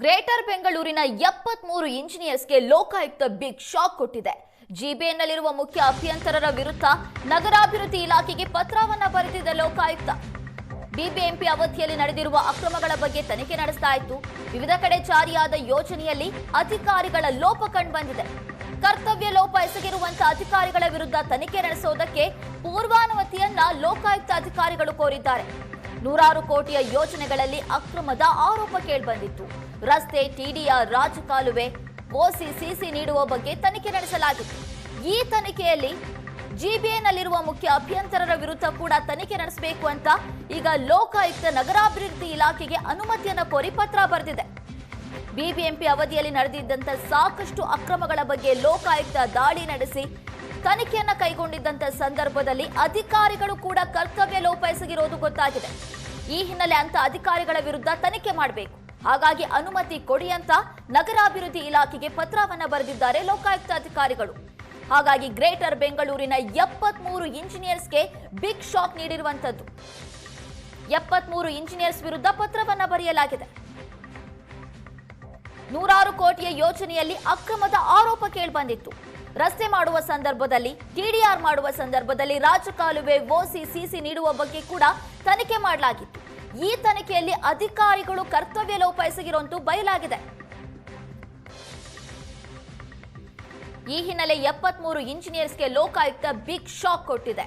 Greater ಬೆಂಗಳೂರಿನ ಎಪ್ಪತ್ಮೂರು ಇಂಜಿನಿಯರ್ಸ್ಗೆ Lokayukta big shock ಕೊಟ್ಟಿದೆ. ಜಿಬಿಎನ್ನಲ್ಲಿರುವ ಮುಖ್ಯ ಅಭಿಯಂತರರ ವಿರುದ್ಧ ನಗರಾಭಿವೃದ್ಧಿ ಇಲಾಖೆಗೆ ಪತ್ರವನ್ನ ಬರೆದಿದ್ದ ಲೋಕಾಯುಕ್ತ. ಬಿಬಿಎಂಪಿ ಅವಧಿಯಲ್ಲಿ ನಡೆದಿರುವ ಅಕ್ರಮಗಳ ಬಗ್ಗೆ ತನಿಖೆ ನಡೆಸ್ತಾ ಇತ್ತು. ವಿವಿಧ ಕಡೆ ಜಾರಿಯಾದ ಯೋಜನೆಯಲ್ಲಿ ಅಧಿಕಾರಿಗಳ ಲೋಪ ಕಂಡುಬಂದಿದೆ. ಕರ್ತವ್ಯ ಲೋಪ ಎಸಗಿರುವಂತಹ ಅಧಿಕಾರಿಗಳ ವಿರುದ್ಧ ತನಿಖೆ ನಡೆಸೋದಕ್ಕೆ ಪೂರ್ವಾನುಮತಿಯನ್ನ ಲೋಕಾಯುಕ್ತ ಅಧಿಕಾರಿಗಳು ಕೋರಿದ್ದಾರೆ. ನೂರಾರು ಕೋಟಿಯ ಯೋಜನೆಗಳಲ್ಲಿ ಅಕ್ರಮದ ಆರೋಪ ಕೇಳಿಬಂದಿತ್ತು. ರಸ್ತೆ ಟಿಡಿಆರ್ ರಾಜಕಾಲುವೆ, ಓಸಿ ಸಿಸಿ ನೀಡುವ ಬಗ್ಗೆ ತನಿಖೆ ನಡೆಸಲಾಗಿತ್ತು. ಈ ತನಿಖೆಯಲ್ಲಿ ಜಿಬಿಎನಲ್ಲಿರುವ ಮುಖ್ಯ ಅಭ್ಯಂತರರ ವಿರುದ್ಧ ಕೂಡ ತನಿಖೆ ನಡೆಸಬೇಕು ಅಂತ ಈಗ ಲೋಕಾಯುಕ್ತ ನಗರಾಭಿವೃದ್ಧಿ ಇಲಾಖೆಗೆ ಅನುಮತಿಯನ್ನು ಕೋರಿ ಪತ್ರ ಬರೆದಿದೆ. ಬಿಬಿಎಂಪಿ ಅವಧಿಯಲ್ಲಿ ನಡೆದಿದ್ದಂಥ ಸಾಕಷ್ಟು ಅಕ್ರಮಗಳ ಬಗ್ಗೆ ಲೋಕಾಯುಕ್ತ ದಾಳಿ ನಡೆಸಿ ತನಿಖೆಯನ್ನು ಕೈಗೊಂಡಿದ್ದಂತ ಸಂದರ್ಭದಲ್ಲಿ ಅಧಿಕಾರಿಗಳು ಕೂಡ ಕರ್ತವ್ಯ ಲೋಪ ಎಸಗಿರೋದು ಗೊತ್ತಾಗಿದೆ. ಈ ಹಿನ್ನೆಲೆ ಅಂತ ಅಧಿಕಾರಿಗಳ ವಿರುದ್ಧ ತನಿಖೆ ಮಾಡಬೇಕು. ಹಾಗಾಗಿ ಅನುಮತಿ ಕೊಡಿ ಅಂತ ನಗರಾಭಿವೃದ್ಧಿ ಇಲಾಖೆಗೆ ಪತ್ರವನ್ನ ಬರೆದಿದ್ದಾರೆ ಲೋಕಾಯುಕ್ತ ಅಧಿಕಾರಿಗಳು. ಹಾಗಾಗಿ ಗ್ರೇಟರ್ ಬೆಂಗಳೂರಿನ ಎಪ್ಪತ್ಮೂರು ಇಂಜಿನಿಯರ್ಸ್ಗೆ ಬಿಗ್ ಶಾಕ್ ನೀಡಿರುವಂತದ್ದು ಎಪ್ಪತ್ಮೂರು ಇಂಜಿನಿಯರ್ಸ್ ವಿರುದ್ಧ ಪತ್ರವನ್ನ ಬರೆಯಲಾಗಿದೆ. ನೂರಾರು ಕೋಟಿಯ ಯೋಜನೆಯಲ್ಲಿ ಅಕ್ರಮದ ಆರೋಪ ಕೇಳಿಬಂದಿತ್ತು. ರಸ್ತೆ ಮಾಡುವ ಸಂದರ್ಭದಲ್ಲಿ ಟಿಡಿಆರ್ ಮಾಡುವ ಸಂದರ್ಭದಲ್ಲಿ ರಾಜಕಾಲುವೆ ಓಸಿ ಸಿಸಿ ನೀಡುವ ಬಗ್ಗೆ ಕೂಡ ತನಿಖೆ ಮಾಡಲಾಗಿತ್ತು. ಈ ತನಿಖೆಯಲ್ಲಿ ಅಧಿಕಾರಿಗಳು ಕರ್ತವ್ಯ ಲೋಪ ಎಸಗಿರುವಂತೂ ಬಯಲಾಗಿದೆ. ಈ ಹಿನ್ನೆಲೆ ಎಪ್ಪತ್ಮೂರು ಇಂಜಿನಿಯರ್ಸ್ಗೆ ಲೋಕಾಯುಕ್ತ ಬಿಗ್ ಶಾಕ್ ಕೊಟ್ಟಿದೆ.